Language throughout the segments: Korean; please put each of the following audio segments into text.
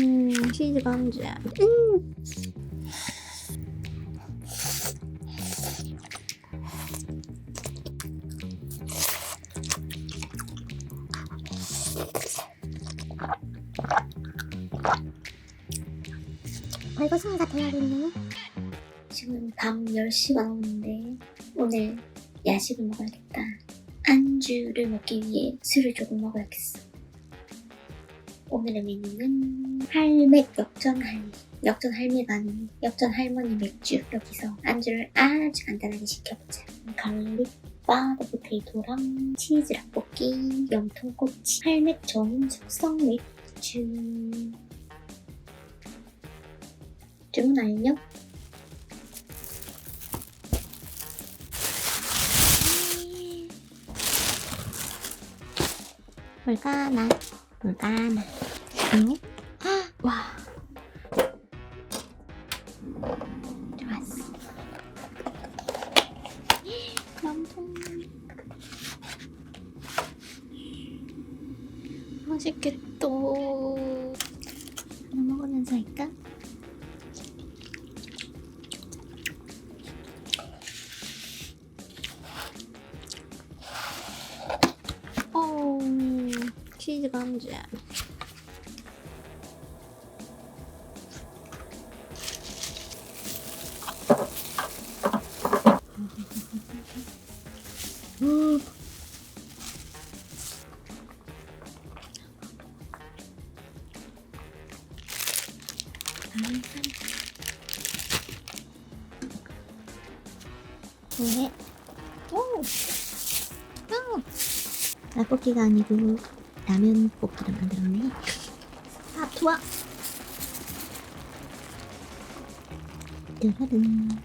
음, 치즈 감자. 음. 벌거숭이가 되어야겠네. 지금 밤 10시가 넘었는데 오늘 야식을 먹어야겠다. 안주를 먹기 위해 술을 조금 먹어야겠어. 오늘의 메뉴는 할맥 역전 할매. 역전 아닌 역전 할머니 맥주. 여기서 안주를 아주 간단하게 시켜보자. 갈릭 바드 포테이토랑 치즈 라볶이, 염통꼬치, 할맥 전문 숙성 맥주. 주문 완료? 뭘까나? 뭘까나? 응? 와. 좋았어. 염통. 맛있겠다. 하나 먹으면서 할까? 어, 치즈 감자. 네. 오. 오. 라볶이가 아니고 라면 볶이를 만들었네. 아, 좋아. 짜라란.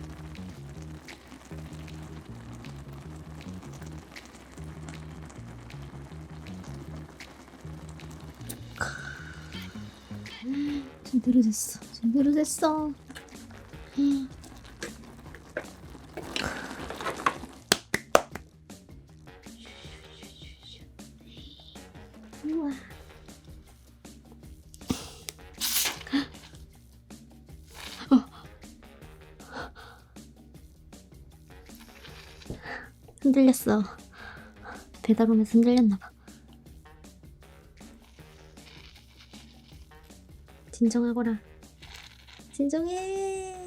제대로 됐어. 제대로 됐어. 흔들렸어. 배달 오면서 흔들렸나봐. 진정하거라. 진정해.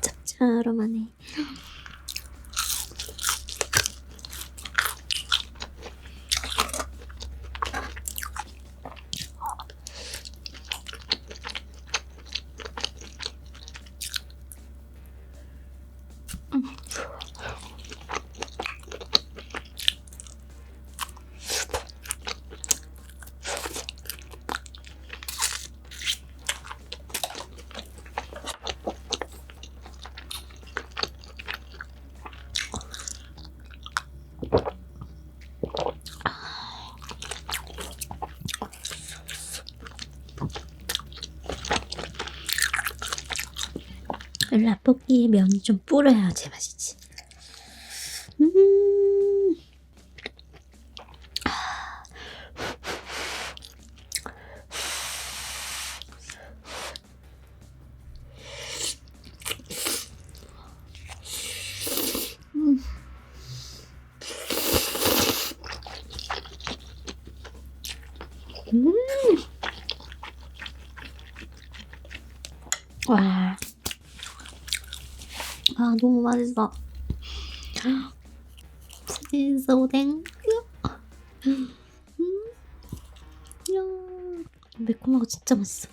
짭짤하네. 라볶이에 면이 좀 불어야지 맛이지. 음. 음. 음. 와. 아 너무 맛있어. 치즈 오뎅. 음. 이야. 매콤하고 진짜 맛있어.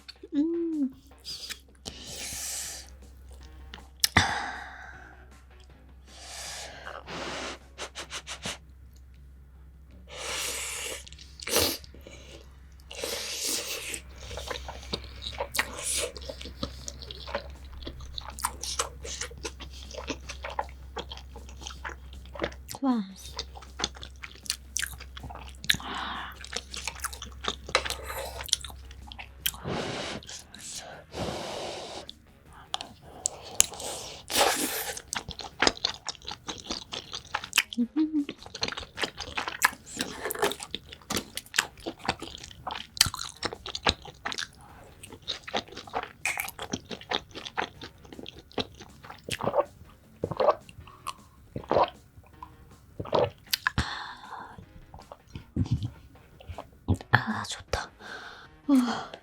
啊。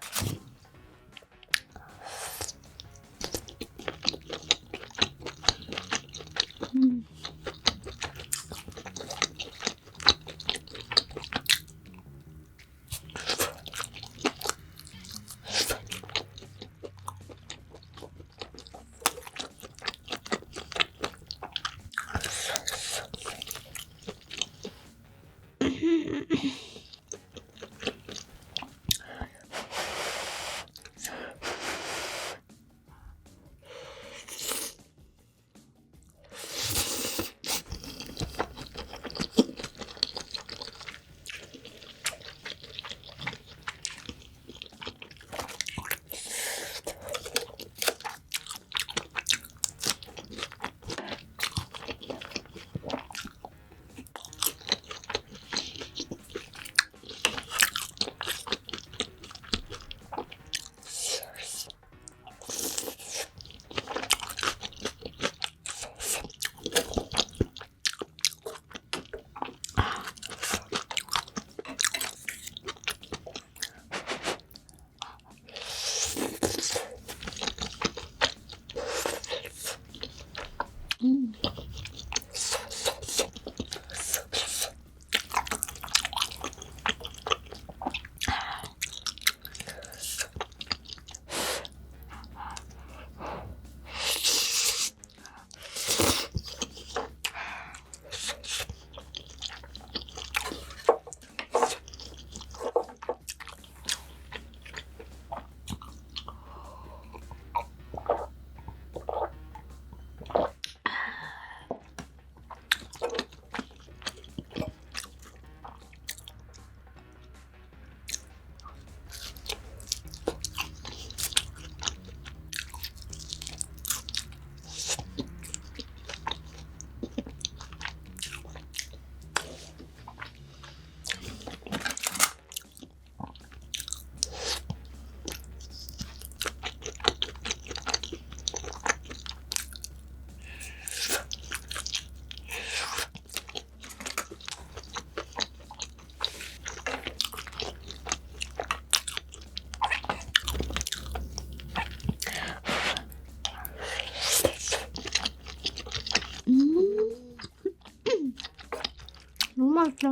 맛있다.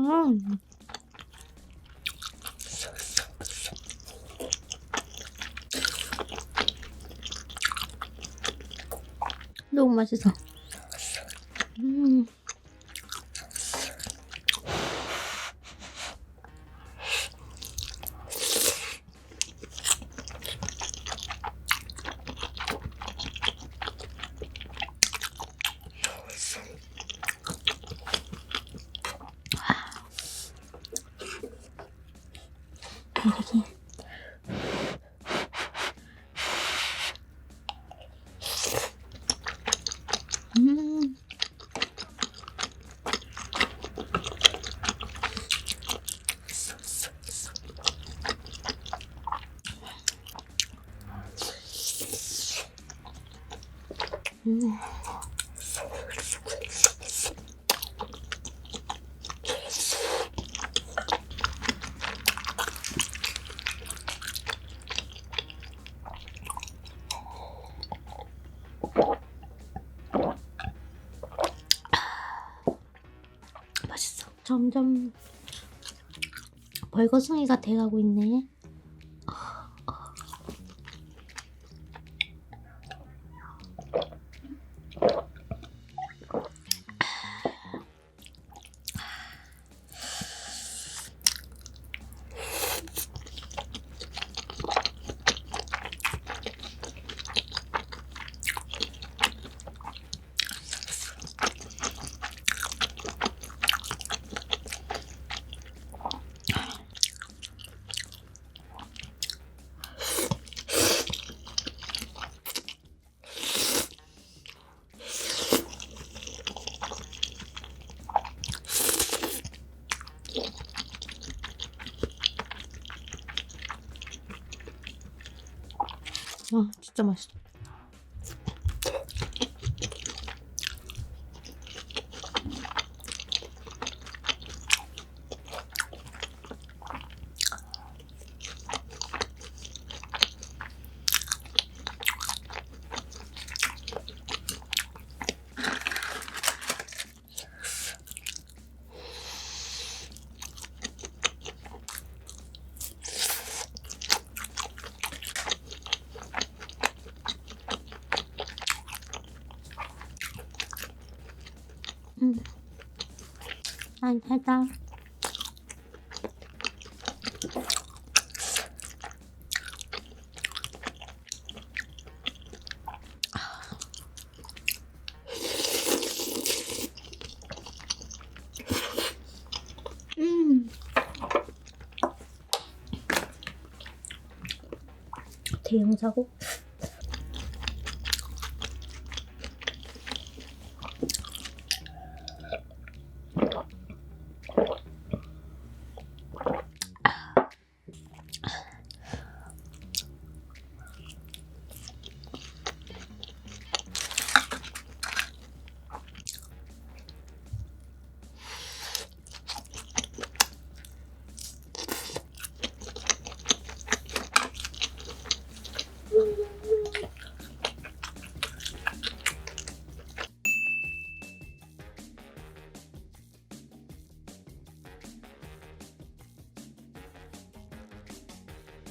너무 맛있어. 음. 이렇게. 음. 음. 맛있어. 점점 벌거숭이가 돼가고 있네. 아 진짜 맛있 음. 아, 달다. 음. 대형 사고.